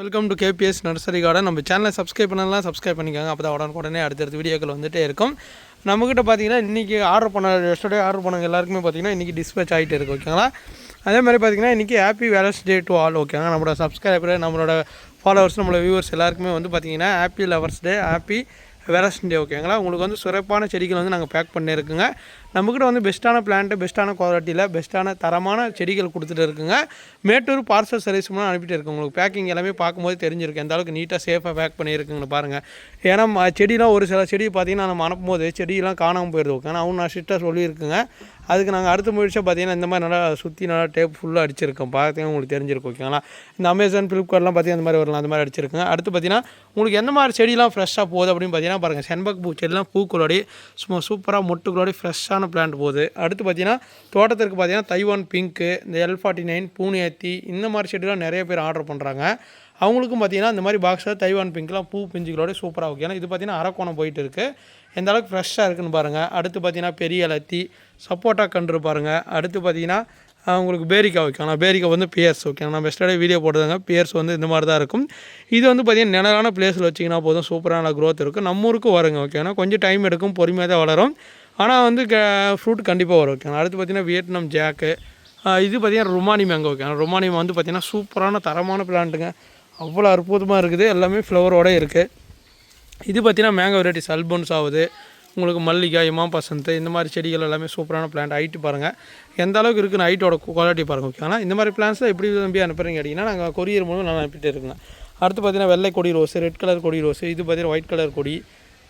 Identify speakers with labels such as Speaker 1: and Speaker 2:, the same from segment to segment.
Speaker 1: Welcome to KPS nursery garden நம்ம சேனலை subscribe பண்ணலாம் சப்ஸ்கிரைப் பண்ணிக்கோங்க. அப்போ தான் உடனே உடனே அடுத்தடுத்த வீடியோக்கள் வந்துட்டே இருக்கும். நம்மக்கிட்ட பார்த்தீங்கன்னா இன்றைக்கி ஆர்டர் பண்ண எஸ்டர்டே ஆர்டர் பண்ணவங்க எல்லாருக்குமே பார்த்தீங்கன்னா இன்றைக்கி டிஸ்பேச் ஆகிட்டு இருக்குது ஓகேங்களா அதே மாதிரி பார்த்தீங்கன்னா இன்றைக்கி happy Valentine's day to all ஓகேங்க நம்மளோட சப்ஸ்கிரைபர் நம்மளோட ஃபாலோவர்ஸ் நம்மளோட வியூவர்ஸ் எல்லாருக்குமே வந்து பார்த்தீங்கன்னா happy lovers day happy Valentine's day ஓகேங்களா உங்களுக்கு வந்து சிறப்பான செடிகள் வந்து நாங்கள் பேக் பண்ணியிருக்குங்க நம்மக்கிட்ட வந்து பெஸ்ட்டான பிளான்ட்டு பெஸ்ட்டான குவாலிட்டியில் பெஸ்ட்டான தரமான செடிகள் கொடுத்துட்டு இருக்குங்க. மேட்டூர் பார்சல் சர்வீஸ் மூலம் அனுப்பிட்டு இருக்கு உங்களுக்கு பேக்கிங் எல்லாமே பார்க்கும்போது தெரிஞ்சிருக்கு எந்த அளவுக்கு நீட்டாக சேஃபாக பேக் பண்ணியிருக்குங்கன்னு பாருங்கள் ஏன்னா செடிலாம் ஒரு சில செடி பார்த்திங்கன்னா நம்ம அனுப்பும்போது செடியெல்லாம் காணாமல் போயிடுது ஓகே அவங்க நான் ஸ்ட்ரிக்டாக சொல்லியிருக்குங்க. அதுக்கு நாங்கள் அடுத்த முயற்சியாக பார்த்தீங்கன்னா இந்த மாதிரி நல்லா சுற்றி நல்லா டேப் ஃபுல்லாக அடிச்சிருக்கோம். பார்த்தீங்கன்னா உங்களுக்கு தெரிஞ்சிருக்கும் ஓகேங்களா இந்த அமேசான் ஃப்ளிப்கார்ட்லாம் பார்த்தீங்கன்னா அந்த மாதிரி வரலாம் அந்த மாதிரி அடிச்சிருக்குங்க அடுத்து பார்த்தீங்கன்னா உங்களுக்கு எந்த மாதிரி செடிலாம் ஃப்ரெஷ்ஷாக போகுது அப்படின்னு பார்த்தீங்கன்னா பாருங்கள் செண்பக் பூ செடிலாம் பூக்களோடி சும்மா சூப்பராக மொட்டுகளோடி ஃப்ரெஷ்ஷான பிளான்ட் போகுது. அடுத்து பார்த்தீங்கன்னா தோட்டத்திற்கு பார்த்தீங்கன்னா தைவான் பிங்க்கு இந்த எல் ஃபார்ட்டி நைன் பூனியாத்தி இந்த மாதிரி செடிலாம் நிறைய பேர் ஆர்டர் பண்ணுறாங்க அவங்களுக்கும் பார்த்தீங்கன்னா இந்த மாதிரி பாக்ஸில் தைவான் பிங்க்லாம் பூ பிஞ்சுகளோட சூப்பராக இருக்கும் ஏன்னா இது பார்த்தீங்கன்னா அரக்கோணம் போயிட்டு இருக்குது எந்த அளவுக்கு ஃப்ரெஷ்ஷாக இருக்குன்னு பாருங்கள் அடுத்து பார்த்தீங்கன்னா பெரிய லத்தி சப்போட்டா கன்று பாருங்கள் அடுத்து பார்த்தீங்கன்னா உங்களுக்கு பேரிக்கா ஆனால் பேரிக்கா வந்து பியர்ஸ் ஓகே நான் பெஸ்ட்டாக வீடியோ போடுறதுங்க பியர்ஸ் வந்து இந்த மாதிரி தான் இருக்கும். இது வந்து பார்த்தீங்கன்னா நிழலான பிளேஸில் வச்சிங்கன்னா போதும். சூப்பரான க்ரோத் இருக்கும் நம்ம ஊருக்கு வருங்க ஓகேனா கொஞ்சம் டைம் எடுக்கும் பொறுமையாக தான் வளரும். ஆனால் வந்து ஃப்ரூட் கண்டிப்பாக வரும் ஓகே அடுத்து பார்த்தீங்கன்னா வியட்நாம் ஜாக்கு இது பார்த்தீங்கன்னா ருமானி மேங்கோ ஓகே ருமானி வந்து பார்த்தீங்கன்னா சூப்பரான தரமான பிளான்ட்டுங்க அவ்வளோ அற்புதமாக இருக்குது. எல்லாமே ஃப்ளவரோட இருக்குது இது பார்த்திங்கன்னா மேங்கோ வெரைட்டிஸ் அல்பன்ஸ் ஆகுது. உங்களுக்கு மல்லிகை இமாம் பசந்த் இந்த மாதிரி செடிகள் எல்லாமே சூப்பரான பிளான்ட் ஹைட்டு பாருங்கள் எந்த அளவுக்கு இருக்குன்னு ஹைட்டோட குவாலிட்டி பாருங்கள் ஓகேங்களா இந்த மாதிரி பிளான்ஸில் எப்படி நம்பி அனுப்புறீங்க கேட்டிங்கன்னா நாங்கள் கொரியர் மூலம் நான் அனுப்பிட்டு இருக்கேன். அடுத்து பார்த்தீங்கன்னா வெள்ளை கொடி ரோஸ் ரெட் கலர் கொடி ரோஸ் இது பார்த்தீங்கன்னா ஒயிட் கலர் கொடி.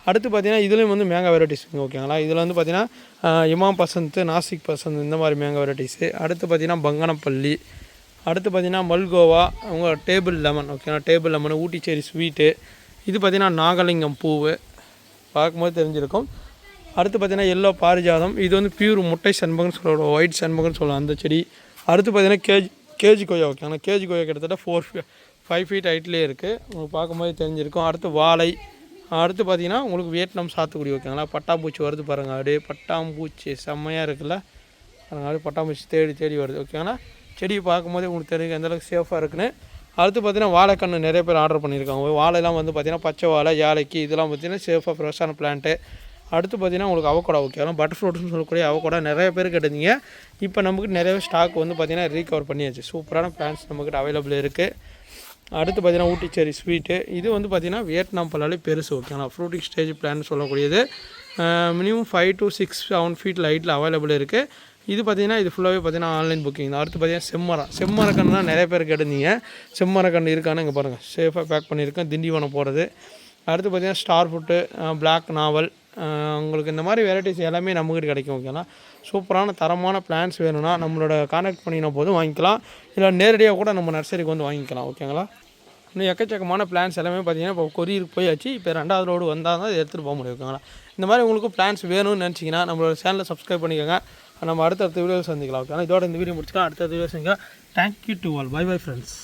Speaker 1: அடுத்து பார்த்தீங்கன்னா இதுலேயும் வந்து மேங்கா வெரைட்டிஸுங்க ஓகேங்களா இதில் வந்து பார்த்தீங்கன்னா இமாம் பசந்த் நாசிக் பசந்த் இந்த மாதிரி மேங்கா வெரைட்டிஸு அடுத்து பார்த்தீங்கன்னா பங்கனப்பள்ளி அடுத்து பார்த்தீங்கன்னா மல்கோவா அவங்க டேபிள் லெமன் ஓகேங்களா டேபிள் லெமன் ஊட்டிச்சேரி ஸ்வீட்டு இது பார்த்திங்கன்னா நாகலிங்கம் பூவு. பார்க்கும்போது தெரிஞ்சிருக்கும். அடுத்து பார்த்தீங்கன்னா எல்லோ பாரிஜாதம். இது வந்து பியூர் முட்டை செண்பகம்னு சொல்லுவோம் ஒயிட் செண்பகம்னு சொல்லலாம் அந்த செடி. அடுத்து பார்த்தீங்கன்னா கேஜி கேஜி கொய்யா ஓகேங்களா கேஜி கொய்யா கிட்டத்தட்ட ஃபோர் ஃபைவ் ஃபீட் ஹைட்லேயே இருக்குது உங்களுக்கு பார்க்கும்போது தெரிஞ்சிருக்கும். அடுத்து வாழை. அடுத்து பார்த்தீங்கன்னா உங்களுக்கு வியட்நாம் சாத்துக்குடி ஓகேங்களா பட்டாம்பூச்சி வருது பாருங்கள் அப்படியே பட்டாம்பூச்சி செம்மையாக இருக்குல்ல. பாருங்க அப்படியே பட்டாம்பூச்சி தேடி தேடி வருது ஓகேங்களா செடியை பார்க்கும்போதே உங்களுக்கு தெரியும் எந்த அளவுக்கு சேஃபாக இருக்குன்னு. அடுத்து பார்த்தீங்கன்னா வாழைக்கன்று நிறைய பேர் ஆர்டர் பண்ணியிருக்காங்க. வாழைலாம் வந்து பார்த்தீங்கன்னா பச்சை வாழை யாழைக்கு இதெல்லாம் பார்த்தீங்கன்னா சேஃபாக ஃப்ரெஷ்ஷான பிளான்ட்டு அடுத்து பார்த்திங்கன்னா உங்களுக்கு அவக்கோடா ஓகே பட்டர் ஃப்ரூட்ஸ்னு சொல்லக்கூடிய அவக்கோடா நிறைய பேர் கேட்டிருந்தீங்க. இப்போ நமக்கு நிறைய ஸ்டாக் வந்து பார்த்தீங்கன்னா ரீகவர் பண்ணியாச்சு. சூப்பரான பிளான்ஸ் நம்மக்கிட்ட அவைலபிள் இருக்குது அடுத்து பார்த்தீங்கன்னா ஊட்டிச்சேரி ஸ்வீட்டு இது வந்து பார்த்திங்கன்னா வியட்நாம் பல்லாலே பெருசு ஓகேங்களா ஃப்ரூட்டிங் ஸ்டேஜ் பிளான் சொல்லக்கூடியது. Minimum five to six seven feet லைட்டில் அவைலபிள் இருக்குது இது பார்த்திங்கன்னா இது ஃபுல்லாகவே பார்த்தீங்கன்னா ஆன்லைன் புக்கிங் தான் அடுத்து பார்த்தீங்கன்னா செம்மரம் செம்மரக்கண்ணுனா நிறைய பேர் கேட்டிருந்தீங்க. செம்மரக்கன்று இருக்கான்னு இங்கே பாருங்கள் சேஃபாக பேக் பண்ணியிருக்கேன். திண்டிவனம் போகிறது அடுத்து பார்த்தீங்கன்னா ஸ்டார் ஃபுட்டு பிளாக் நாவல் உங்களுக்கு இந்த மாதிரி வெரைட்டிஸ் எல்லாமே நம்மகிட்ட கிடைக்கும் ஓகேங்களா சூப்பரான தரமான பிளான்ஸ் வேணும்னா நம்மளோட கான்டாக்ட் பண்ணினா போதும் வாங்கிக்கலாம். இல்லை நேரடியாக கூட நம்ம நர்சரிக்கு வந்து வாங்கிக்கலாம் ஓகேங்களா இன்னும் எக்கச்சக்கமான பிளான்ஸ் எல்லாமே பார்த்தீங்கன்னா இப்போ கொரியருக்கு போயாச்சு. இப்போ ரெண்டாவது ரோடு வந்தால் தான் எடுத்துகிட்டு போக முடியும் ஓகேங்களா இந்த மாதிரி உங்களுக்கு பிளான்ஸ் வேணும்னு நினச்சிங்கன்னா நம்மளோட சேனலை சப்ஸ்கிரைப் பண்ணிக்கோங்க. நம்ம அடுத்தடுத்த வீடியோ சந்திக்கலாம். ஓகே இதோட இந்த வீடியோ முடிச்சுக்கலாம். அடுத்த வீடியோ சந்திக்கலாம். Thank you to all bye bye friends